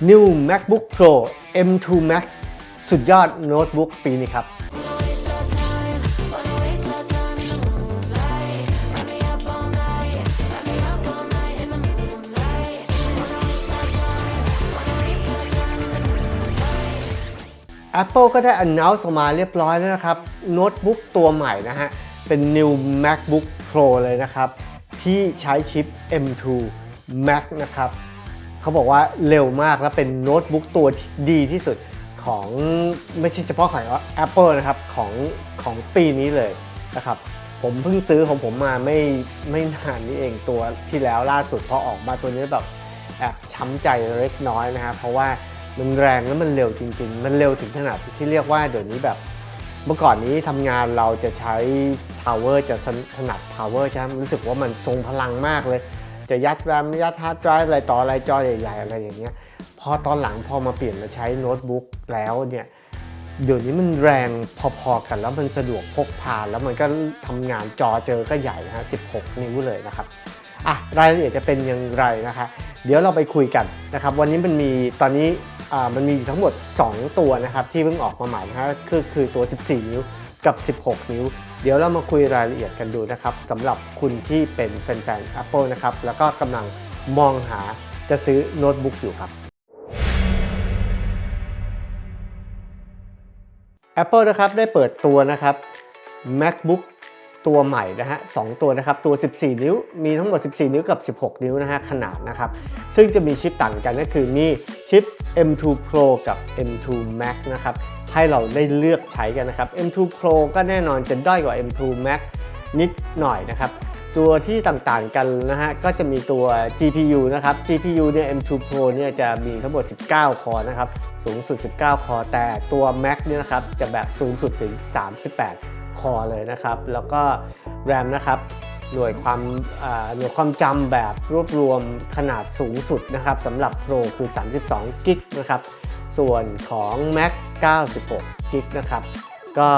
New MacBook Pro M2 Max สุดยอดโน้ตบุ๊กปีนี้ครับแอปเปก็ได้ announce ออกมาเรียบร้อยแล้วนะครับ โน้ตบุ๊กตัวใหม่นะฮะ เป็น new macbook pro เลยนะครับ ที่ใช้ชิป m2 max นะครับ เขาบอกว่าเร็วมากและเป็นโน้ตบุ๊กตัวที่ดีที่สุดของไม่ใช่เฉพาะของ Apple นะครับของของปีนี้เลยนะครับผมเพิ่งซื้อของผมมาไม่ไม่นานนี้เองตัวที่แล้วล่าสุดพอออกมาตัวนี้แบบแอบช้ำใจเล็กน้อยนะครับเพราะว่ามันแรงและมันเร็วจริง ๆ มันเร็วถึงขนาดที่เรียกว่าเดี๋ยวนี้แบบเมื่อก่อนนี้ทำงานเราจะใช้ Tower จะถนัด Tower ใช่ไหมรู้สึกว่ามันทรงพลังมากเลย จะยัดแรมยัดฮาร์ดไดรฟ์อะไรต่ออะไรจอใหญ่ๆอะไรอย่างเงี้ยพอตอนหลังพอมาเปลี่ยนมาใช้โน้ตบุ๊กแล้วเนี่ยเดี๋ยวนี้มันแรงพอๆกันแล้วมันสะดวกพกพาแล้วมันก็ทำงานจอเจอก็ใหญ่นะฮะ 16 นิ้วเลยนะครับอะรายละเอียดจะเป็นอย่างไรนะคะ เดี๋ยวเราไปคุยกันนะครับ วันนี้มันมีตอนนี้มันมีอยู่ทั้งหมด 2 ตัวนะครับที่เพิ่งออกมาใหม่นะฮะคือคือตัว 14 นิ้ว กับ 16 นิ้ว เดี๋ยวเรามาคุยรายละเอียดกันดูนะครับสำหรับคุณที่เป็นแฟนๆ Apple นะครับ แล้วก็กำลังมองหาจะซื้อโน้ตบุ๊กอยู่ครับ Apple นะครับได้เปิดตัวนะครับ MacBook ตัวใหม่นะฮะสองตัวนะครับตัว 14 นิ้ว มีทั้งหมด 14 นิ้วกับ 16 นิ้วนะฮะขนาดนะครับ ซึ่งจะมีชิปต่างกันก็คือมีชิป M2 Pro กับ M2 Max นะครับให้เราได้เลือกใช้กันนะครับ M2 Pro ก็แน่นอนจะด้อยกว่า M2 Max นิดหน่อยนะครับตัวที่ต่างๆกันนะฮะก็จะมีตัว GPU นะครับ GPU เนี่ย M2 Pro เนี่ยจะมีทั้งหมด 19 คอนะครับ สูงสุด 19 คอ แต่ตัว Mac เนี่ยนะครับจะแบบสูงสุดถึง 38 คอเลยนะครับ แล้วก็ RAM นะครับหน่วยความหน่วยความจำแบบรวบรวมขนาดสูงสุดนะครับสำหรับ Pro คือ 32 กิกนะครับ ส่วนของ Mac 96 กิกนะครับ ก็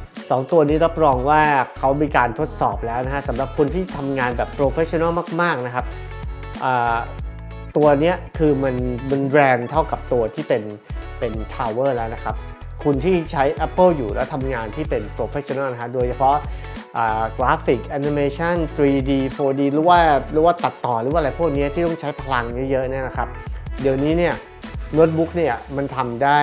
2 ตัวนี้รับรองว่าเขามีการทดสอบแล้วนะฮะสำหรับคนที่ทำงานแบบโปรเฟชชั่นอลมาก ๆ นะครับ ตัวเนี้ยคือมันมันแรงเท่ากับตัวที่เป็นเป็น Tower แล้วนะครับ คุณที่ใช้ Apple อยู่แล้วทำงานที่เป็นโปรเฟชชั่นอลนะฮะโดยเฉพาะกราฟิกแอนิเมชัน 3D 4D หรือว่าหรือว่าตัดต่อหรือว่าอะไรพวกนี้ที่ต้องใช้พลังเยอะๆเนี่ยนะครับ เดี๋ยวนี้เนี่ยโน้ตบุ๊กเนี่ยมันทำได้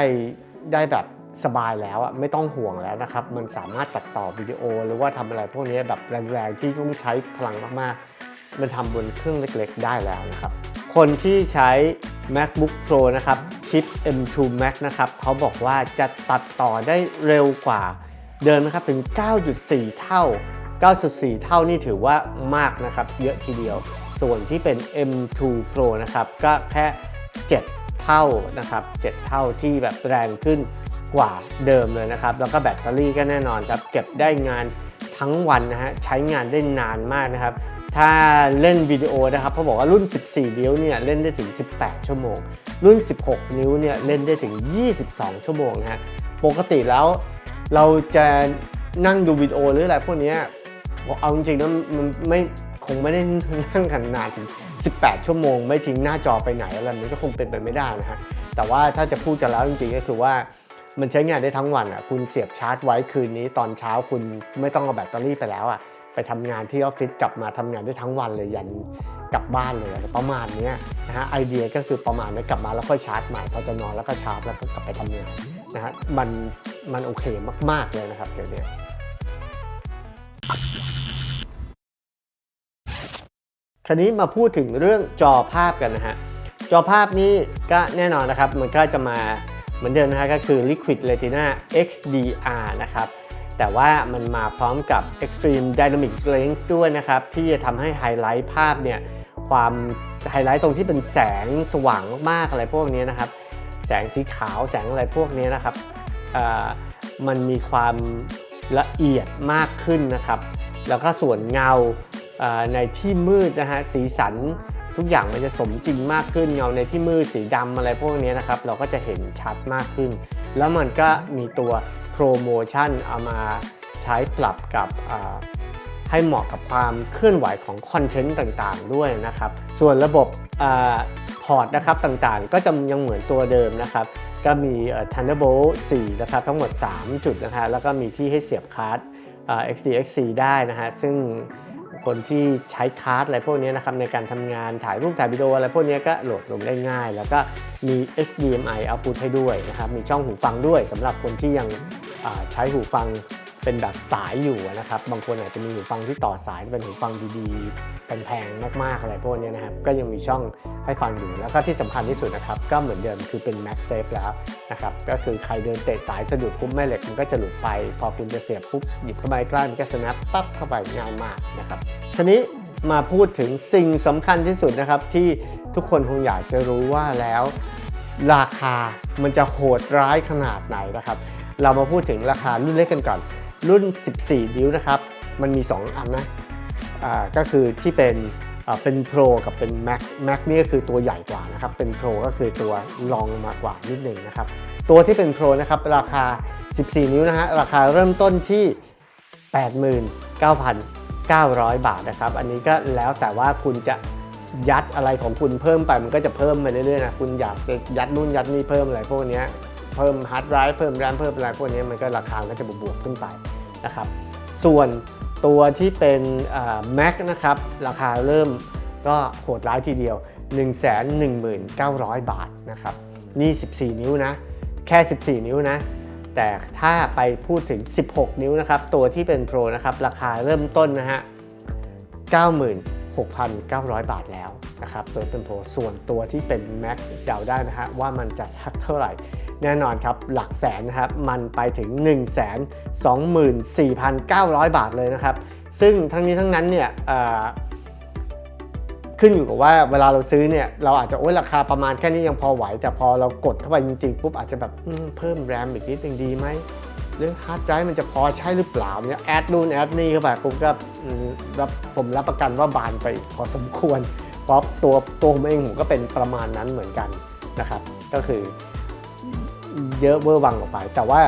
ได้แบบสบายแล้วอะไม่ต้องห่วงแล้วนะครับ มันสามารถตัดต่อวิดีโอ หรือว่าทำอะไรพวกนี้แบบแรงๆที่ต้องใช้พลังมากๆ มันทำบนเครื่องเล็กๆ ได้แล้วนะครับ คนที่ใช้ MacBook Pro นะครับชิป M2 Max นะครับเขาบอกว่าจะตัดต่อได้เร็วกว่าเดิมนะครับถึง 9.4 เท่า 9.4 เท่านี่ถือว่ามากนะครับ เยอะทีเดียว ส่วนที่เป็น M2 Pro นะครับ ก็แค่ 7 เท่านะครับ 7 เท่าที่แบบแรงขึ้นกว่าเดิมเลยนะครับ แล้วก็แบตเตอรี่ก็แน่นอนครับ เก็บได้งานทั้งวันนะฮะ ใช้งานได้นานมากนะครับ ถ้าเล่นวิดีโอนะครับเขาบอกว่ารุ่น 14 นิ้วเนี่ยเล่นได้ถึง 18 ชั่วโมง รุ่น 16 นิ้วเนี่ยเล่นได้ถึง 22 ชั่วโมงนะฮะปกติแล้วเราจะนั่งดูวิดีโอหรืออะไรพวกนี้เอาจริงๆนะมันไม่คงไม่ได้นั่งกันนานถึง 18 ชั่วโมง ไม่ทิ้งหน้าจอไปไหนอะไรมันก็คงเป็นไปไม่ได้นะฮะแต่ว่าถ้าจะพูดกันแล้วจริงๆก็คือว่ามันใช้งานได้ทั้งวันอะคุณเสียบชาร์จไว้คืนนี้ตอนเช้าคุณไม่ต้องเอาแบตเตอรี่ไปแล้วอะ ไปทำงานที่ออฟฟิศกลับมาทำงานได้ทั้งวันเลยยันกลับบ้านเลยประมาณนี้นะฮะไอเดียก็คือประมาณนี้กลับมาแล้วค่อยชาร์จใหม่พอจะนอนแล้วก็ชาร์จแล้วก็กลับไปทำงานนะฮะมันมันโอเคมาก ๆ เลยนะครับเดี๋ยวนี้คราวนี้มาพูดถึงเรื่องจอภาพกันนะฮะจอภาพนี้ก็แน่นอนนะครับ มันก็จะมาเหมือนเดิมนะฮะก็คือ Liquid Retina XDR นะครับ แต่ว่ามันมาพร้อมกับ Extreme Dynamic Range ด้วยนะครับ ที่จะทำให้ไฮไลท์ภาพเนี่ยความไฮไลท์ตรงที่เป็นแสงสว่างมากๆอะไรพวกนี้นะครับ แสงสีขาวแสงอะไรพวกนี้นะครับมันมีความละเอียดมากขึ้นนะครับ แล้วก็ส่วนเงาในที่มืดนะฮะสีสันทุกอย่างมันจะสมจริงมากขึ้นเงาในที่มืดสีดำอะไรพวกนี้นะครับ เราก็จะเห็นชัดมากขึ้น แล้วมันก็มีตัว โปรโมชั่นเอามาใช้ปรับกับให้เหมาะกับความเคลื่อนไหวของคอนเทนต์ต่างๆ ด้วยนะครับ ส่วนระบบพอร์ตนะครับต่างๆ ก็จะยังเหมือนตัวเดิมนะครับ ก็มี Thunderbolt 4 นะครับ ทั้งหมด 3 จุดนะฮะแล้วก็มีที่ให้เสียบคาร์ด XDXC ได้นะฮะ ซึ่งคนที่ใช้คาร์ดอะไรพวกนี้นะครับในการทำงานถ่ายรูปถ่ายวิดีโออะไรพวกนี้ก็โหลดลงได้ง่าย แล้วก็มี HDMI output ให้ด้วยนะครับ มีช่องหูฟังด้วยสำหรับคนที่ยัง ใช้หูฟังเป็นแบบสายอยู่นะครับ บางคนอาจจะมีหูฟังที่ต่อสายเป็นหูฟังดีๆแพงๆมากๆอะไรพวกนี้นะครับ ก็ยังมีช่องให้ฟังอยู่ แล้วก็ที่สำคัญที่สุดนะครับ ก็เหมือนเดิมคือเป็น MagSafe แล้วนะครับ ก็คือใครเดินเตะสายสะดุดปุ๊บแม่เหล็กมันก็จะหลุดไป พอคุณจะเสียบปุ๊บหยิบเข้าไปใกล้มันก็ snap ปั๊บเข้าไปง่ายมากนะครับ ทีนี้มาพูดถึงสิ่งสำคัญที่สุดนะครับที่ทุกคนคงอยากจะรู้ว่าแล้ว ราคามันจะโหดร้ายขนาดไหนนะครับ เรามาพูดถึงราคารุ่นเล็กกันก่อน รุ่น 14 นิ้วนะครับ มันมี 2 อันนะอ่าก็คือที่เป็นอ่าเป็น Pro กับเป็น Max Max นี่ก็คือตัวใหญ่กว่านะครับ เป็น Pro ก็คือตัวรองมากว่านิดหนึ่งนะครับ ตัวที่เป็น Pro นะครับราคา 14 นิ้วนะฮะราคาเริ่มต้นที่ 89,900 บาทนะครับ อันนี้ก็แล้วแต่ว่าคุณจะยัดอะไรของคุณเพิ่มไปมันก็จะเพิ่มไปเรื่อยๆนะคุณอยากจะยัดนู่นยัดนี่เพิ่มอะไรพวกนี้ เพิ่มฮาร์ดไดรฟ์เพิ่มแรมเพิ่มอะไรพวกนี้มันก็ราคาก็จะบวกขึ้นไปนะครับส่วนตัวที่เป็นแม็กนะครับราคาเริ่มก็โหดร้ายทีเดียว 119,000 บาทนะครับนี่ 14 นิ้วนะ แค่ 14 นิ้วนะ แต่ถ้าไปพูดถึง 16 นิ้วนะครับ ตัวที่เป็นโปรนะครับ ราคาเริ่มต้นนะฮะ 96,900 บาทแล้วนะครับ ตัวเป็นโปรส่วนตัวที่เป็น Max เดาได้นะฮะว่ามันจะสักเท่าไหร่ แน่นอนครับหลักแสนนะครับมันไปถึง 1 2 4 9 0 0 บาทเลยนะครับ ซึ่งทั้งนี้ทั้งนั้นเนี่ยขึ้นอยู่กับว่าเวลาเราซื้อเนี่ยเราอาจจะโอ้ยราคาประมาณแค่นี้ยังพอไหว แต่พอเรากดเข้าไปจริงๆปุ๊บอาจจะแบบเพิ่มแรมอีกนิดนึงดีไหมหรือฮาร์ดไดรฟ์มันจะพอใช่หรือเปล่าเนี่ยแอดนู่นแอดนี่เข้าไปผมก็รับผมรับประกันว่าบานไปพอสมควร เพราะตัวตัวผมเองผมก็เป็นประมาณนั้นเหมือนกันนะครับ ก็คือ เยอะเวอร์วังออกไป แต่ว่า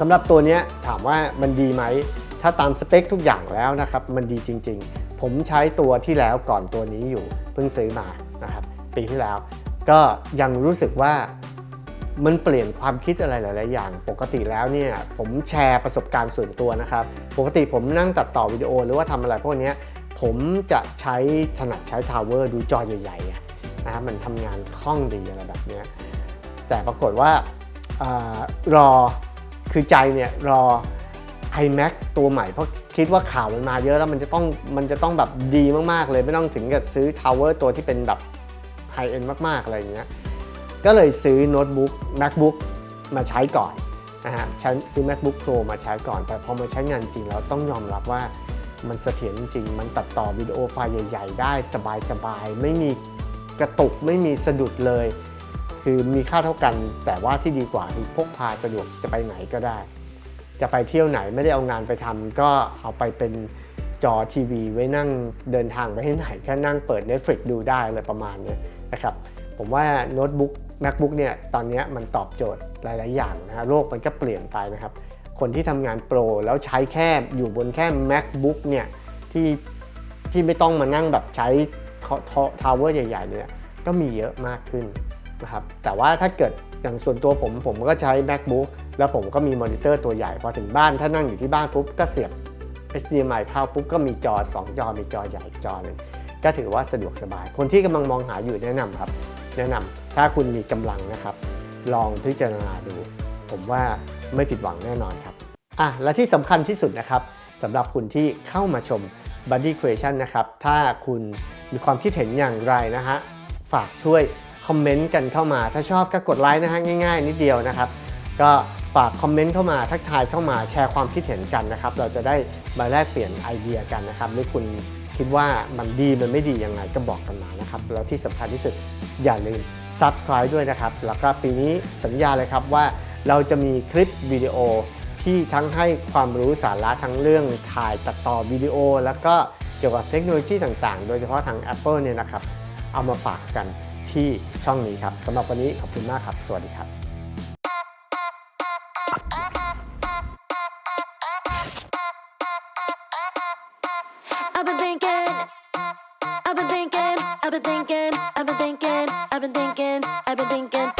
สำหรับตัวนี้ถามว่ามันดีไหม ถ้าตามสเปคทุกอย่างแล้วนะครับ มันดีจริง ๆ ผมใช้ตัวที่แล้วก่อนตัวนี้อยู่เพิ่งซื้อมานะครับปีที่แล้ว ก็ยังรู้สึกว่ามันเปลี่ยนความคิดอะไรหลาย ๆ อย่าง ปกติแล้วเนี่ยผมแชร์ประสบการณ์ส่วนตัวนะครับ ปกติผมนั่งตัดต่อวิดีโอหรือว่าทำอะไรพวกนี้ผมจะใช้ถนัดใช้ทาวเวอร์ดูจอใหญ่ ๆ นะครับมันทำงานคล่องดีอะไรแบบเนี้ย แต่ปรากฏว่าอรอคือใจเนี่ยรอ iMac ตัวใหม่เพราะคิดว่าข่าวมันมาเยอะแล้วมันจะต้องมันจะต้องแบบดีมากๆเลย ไม่ต้องถึงกับซื้อทาวเวอร์ตัวที่เป็นแบบไฮเอ็นมากๆ อะไรอย่างเงี้ยก็เลยซื้อโน้ตบุ๊ก MacBook มาใช้ก่อนนะฮะซื้อ MacBook Pro มาใช้ก่อน แต่พอมาใช้งานจริงแล้วต้องยอมรับว่ามันเสถียรจริง มันตัดต่อวิดีโอไฟล์ใหญ่ ๆ ได้สบายๆ ไม่มีกระตุกไม่มีสะดุดเลย คือมีค่าเท่ากัน แต่ว่าที่ดีกว่าคือพกพาสะดวกจะไปไหนก็ได้ จะไปเที่ยวไหนไม่ได้เอางานไปทำก็เอาไปเป็นจอทีวีไว้นั่งเดินทางไปที่ไหนแค่นั่งเปิด Netflix ดูได้อะไรประมาณเนี้ยนะครับผมว่าโน้ตบุ๊ก MacBook เนี่ยตอนนี้มันตอบโจทย์หลาย ๆ อย่างนะฮะโลกมันก็เปลี่ยนไปนะครับ คนที่ทำงานโปรแล้วใช้แค่อยู่บนแค่ MacBook เนี่ยที่ที่ไม่ต้องมานั่งแบบใช้ทาวเวอร์ใหญ่ ๆ เนี่ยก็มีเยอะมากขึ้น นะครับแต่ว่าถ้าเกิดอย่างส่วนตัวผมผมก็ใช้ MacBook แล้วผมก็มีมอนิเตอร์ตัวใหญ่ พอถึงบ้านถ้านั่งอยู่ที่บ้านปุ๊บก็เสียบ HDMI เข้าปุ๊บก็มีจอ 2 จอมีจอใหญ่อีกจอนึงก็ถือว่าสะดวกสบาย คนที่กำลังมองหาอยู่แนะนำครับ แนะนำถ้าคุณมีกำลังนะครับ ลองพิจารณาดู ผมว่าไม่ผิดหวังแน่นอนครับอะและที่สำคัญที่สุดนะครับสำหรับคุณที่เข้ามาชม Buddy Creation นะครับ ถ้าคุณมีความคิดเห็นอย่างไรนะฮะ ฝากช่วย คอมเมนต์กันเข้ามา ถ้าชอบก็กดไลค์นะฮะง่ายๆ นิดเดียวนะครับ ก็ฝากคอมเมนต์เข้ามาทักทายเข้ามาแชร์ความคิดเห็นกันนะครับ เราจะได้มาแลกเปลี่ยนไอเดียกันนะครับหรือคุณคิดว่ามันดีมันไม่ดียังไงก็บอกกันมานะครับ แล้วที่สำคัญที่สุดอย่าลืม Subscribe ด้วยนะครับ แล้วก็ปีนี้สัญญาเลยครับว่าเราจะมีคลิปวิดีโอที่ทั้งให้ความรู้สาระทั้งเรื่องถ่ายตัดต่อวิดีโอ แล้วก็เกี่ยวกับเทคโนโลยีต่างๆ โดยเฉพาะทาง Apple เนี่ยนะครับ เอามาฝากกัน ที่ช่องนี้ครับสำหรับวันนี้ขอบคุณมากครับ สวัสดีครับ I've been thinking, I've been thinking, I've been thinking, I've been thinking.